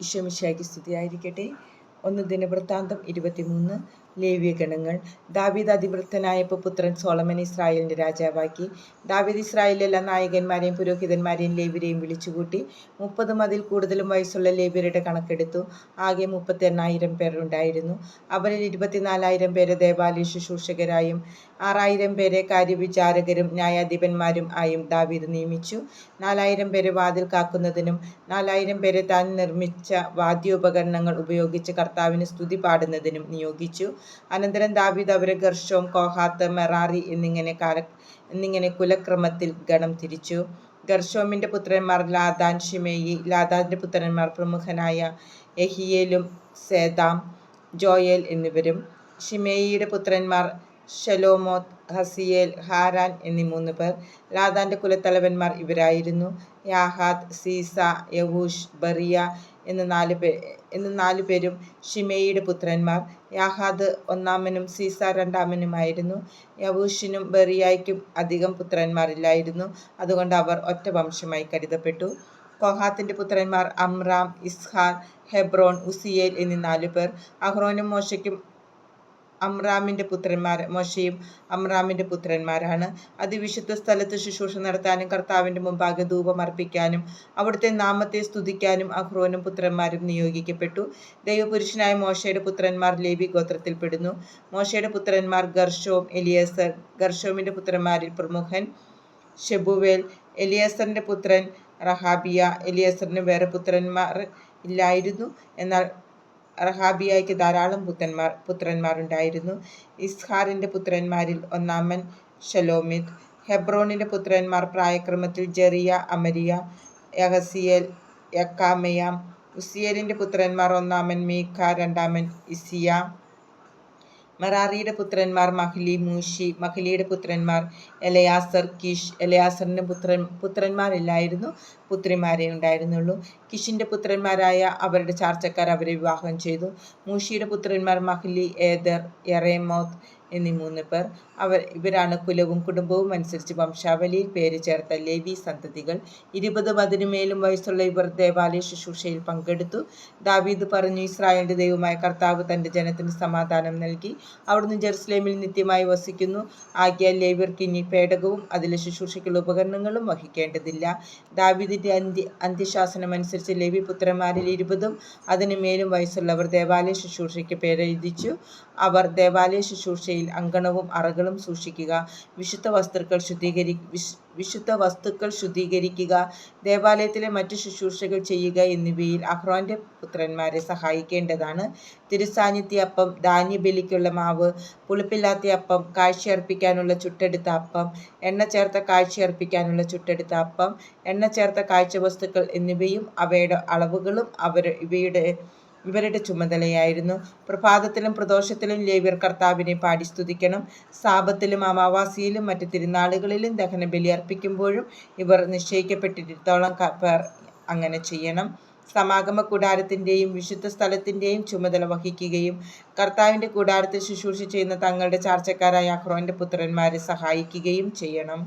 ഈശോമിശിഹായ്ക്ക് സ്തുതിയായിരിക്കട്ടെ. ഒന്ന് ദിനവൃത്താന്തം ഇരുപത്തിമൂന്ന് ലേവ്യ ഗണങ്ങൾ ദാവീദ് അതിവൃത്തനായപ്പോൾ പുത്രൻ സോളമൻ ഇസ്രായേലിന്റെ രാജാവാക്കി. ദാവീദ് ഇസ്രായേലിലെ എല്ലാ നായകന്മാരെയും പുരോഹിതന്മാരെയും ലേവ്യരെയും വിളിച്ചുകൂട്ടി. മുപ്പതും മതിൽ കൂടുതലും വയസ്സുള്ള ലേവ്യരുടെ കണക്കെടുത്തു. ആകെ മുപ്പത്തി എണ്ണായിരം പേർ ഉണ്ടായിരുന്നു അവരിൽ ഇരുപത്തിനാലായിരം പേരെ ദേവാലയ ശുശ്രൂഷകരായും ആറായിരം പേരെ കാര്യവിചാരകരും ന്യായാധിപന്മാരും ആയും ദാവീദ് നിയമിച്ചു. നാലായിരം പേരെ വാതിൽ കാക്കുന്നതിനും നാലായിരം പേരെ താൻ നിർമ്മിച്ച വാദ്യോപകരണങ്ങൾ ഉപയോഗിച്ച് കർത്താവിന് സ്തുതി പാടുന്നതിനും നിയോഗിച്ചു. അനന്തരം ദാവീദ് അവരെ ഗർഷോം കോഹാത്ത് മെറാറി എന്നിങ്ങനെ കാല എന്നിങ്ങനെ കുലക്രമത്തിൽ ഗണം തിരിച്ചു. ഗർഷോമിന്റെ പുത്രന്മാർ ലാദാൻ ഷിമേയി ലാദാന്റെ പുത്രന്മാർ പ്രമുഖനായ എഹിയേലും സേതാം ജോയേൽ എന്നിവരും. ഷിമേയിയുടെ പുത്രന്മാർ ഷലോമോത്ത് ഹസിയേൽ ഹാരാൻ എന്നീ മൂന്ന് പേർ ലാദാന്റെ കുലത്തലവന്മാർ ഇവരായിരുന്നു. യാഹാദ് സീസ യവൂഷ് ബറിയ എന്ന നാല് പേ എന്ന് നാല് പേരും ഷിമേയിയുടെ പുത്രന്മാർ. യാഹാദ് ഒന്നാമനും സീസ രണ്ടാമനുമായിരുന്നു. യവൂഷിനും ബെറിയായ്ക്കും അധികം പുത്രന്മാരില്ലായിരുന്നു. അതുകൊണ്ട് അവർ ഒറ്റ വംശമായി കരുതപ്പെട്ടു. കൊഹാത്തിന്റെ പുത്രന്മാർ അമ്രാം ഇസ്ഹാർ ഹെബ്രോൺ ഉസിയേൽ എന്നീ നാലു പേർ. അഹ്റോനും മോശയ്ക്കും അമ്രാമിന്റെ പുത്രന്മാർ മോശയും അമ്രാമിന്റെ പുത്രന്മാരാണ്. അതിവിശുദ്ധ സ്ഥലത്ത് ശുശ്രൂഷ നടത്താനും കർത്താവിന്റെ മുമ്പാകെ ധൂപമർപ്പിക്കാനും അവിടുത്തെ നാമത്തെ സ്തുതിക്കാനും അഹ്റോനും പുത്രന്മാരും നിയോഗിക്കപ്പെട്ടു. ദൈവപുരുഷനായ മോശയുടെ പുത്രന്മാർ ലേബി ഗോത്രത്തിൽപ്പെടുന്നു. മോശയുടെ പുത്രന്മാർ ഗർഷോം എലിയസർ ഗർഷോമിന്റെ പുത്രന്മാരിൽ പ്രമുഖൻ ഷെബുവേൽ എലിയസറിന്റെ പുത്രൻ റഹാബിയ എലിയസറിന് വേറെ പുത്രന്മാർ ഇല്ലായിരുന്നു. എന്നാൽ റഹാബിയായ്ക്ക് ധാരാളം പുത്രന്മാർ പുത്രന്മാരുണ്ടായിരുന്നു. ഇസ്ഹാറിന്റെ പുത്രന്മാരിൽ ഒന്നാമൻ ഷലോമിത് ഹെബ്രോണിന്റെ പുത്രന്മാർ പ്രായക്രമത്തിൽ ജെറിയ അമരിയ യഹസിയൽ യക്കാമയാം ഉസിയലിന്റെ പുത്രന്മാർ ഒന്നാമൻ മീഖ രണ്ടാമൻ ഇസിയ മെറാറിയുടെ പുത്രന്മാർ മഹ്ലി മൂഷി മഹ്ലിയുടെ പുത്രന്മാർ എലയാസർ കിഷ് എലയാസറിന്റെ പുത്രൻ പുത്രന്മാരില്ലായിരുന്നു പുത്രിമാരെ ഉണ്ടായിരുന്നുള്ളൂ. കിഷിന്റെ പുത്രന്മാരായ അവരുടെ ചാർച്ചക്കാർ അവരെ വിവാഹം ചെയ്തു. മൂഷിയുടെ പുത്രന്മാർ മഹ്ലി ഏദർ എറേമോത്ത് എന്നീ മൂന്ന് പേർ. അവർ ഇവരാണ് കുലവും കുടുംബവും അനുസരിച്ച് വംശാവലിയിൽ പേര് ചേർത്ത ലേവി സന്തതികൾ. ഇരുപത് പതിനുമേലും വയസ്സുള്ള ഇവർ ദേവാലയ ശുശ്രൂഷയിൽ പങ്കെടുത്തു. ദാവീദ് പറഞ്ഞു ഇസ്രായേലിന്റെ ദൈവമായ കർത്താവ് തന്റെ ജനത്തിന് സമാധാനം നൽകി അവിടുന്ന് ജെറുസലേമിൽ നിത്യമായി വസിക്കുന്നു. ആകെ ലേവ്യർക്ക് ഇനി പേടകവും അതിലെ ശുശ്രൂഷയ്ക്കുള്ള ഉപകരണങ്ങളും വഹിക്കേണ്ടതില്ല. ദാവീദിന്റെ അന്ത്യ അന്ത്യശാസനം അനുസരിച്ച് ലേവി പുത്രന്മാരിൽ ഇരുപതും അതിനുമേലും വയസ്സുള്ളവർ ദേവാലയ ശുശ്രൂഷയ്ക്ക് പേരെഴുതിച്ചു. അവർ ദേവാലയ ശുശ്രൂഷയിൽ അങ്കണവും അറകളും സൂക്ഷിക്കുക. വിശുദ്ധ വസ്തുക്കൾ ശുദ്ധീകരി വിശുദ്ധ വസ്തുക്കൾ ശുദ്ധീകരിക്കുക. ദേവാലയത്തിലെ മറ്റ് ശുശ്രൂഷകൾ ചെയ്യുക എന്നിവയിൽ അഹ്റോന്റെ പുത്രന്മാരെ സഹായിക്കേണ്ടതാണ്. തിരുസാന്നിധ്യപ്പം ധാന്യബലിക്കുള്ള മാവ് പുളിപ്പില്ലാത്ത അപ്പം കാഴ്ചയർപ്പിക്കാനുള്ള ചുട്ടെടുത്ത അപ്പം എണ്ണ ചേർത്ത കാഴ്ചയർപ്പിക്കാനുള്ള ചുട്ടെടുത്ത അപ്പം എണ്ണ ചേർത്ത കാഴ്ച വസ്തുക്കൾ എന്നിവയും അവയുടെ അളവുകളും അവർ ഇവയുടെ ഇവരുടെ ചുമതലയായിരുന്നു. പ്രഭാതത്തിലും പ്രദോഷത്തിലും ലേവ്യർ കർത്താവിനെ പാടി സ്തുതിക്കണം. സാപത്തിലും അമാവാസിയിലും മറ്റ് തിരുനാളുകളിലും ദഹനബലി അർപ്പിക്കുമ്പോഴും ഇവർ നിശ്ചയിക്കപ്പെട്ടിടത്തോളം അങ്ങനെ ചെയ്യണം. സമാഗമ കൂടാരത്തിന്റെയും വിശുദ്ധ സ്ഥലത്തിന്റെയും ചുമതല വഹിക്കുകയും കർത്താവിന്റെ കൂടാരത്തിൽ ശുശ്രൂഷ ചെയ്യുന്ന തങ്ങളുടെ ചാർച്ചക്കാരായ അഹ്റോന്റെ പുത്രന്മാരെ സഹായിക്കുകയും ചെയ്യണം.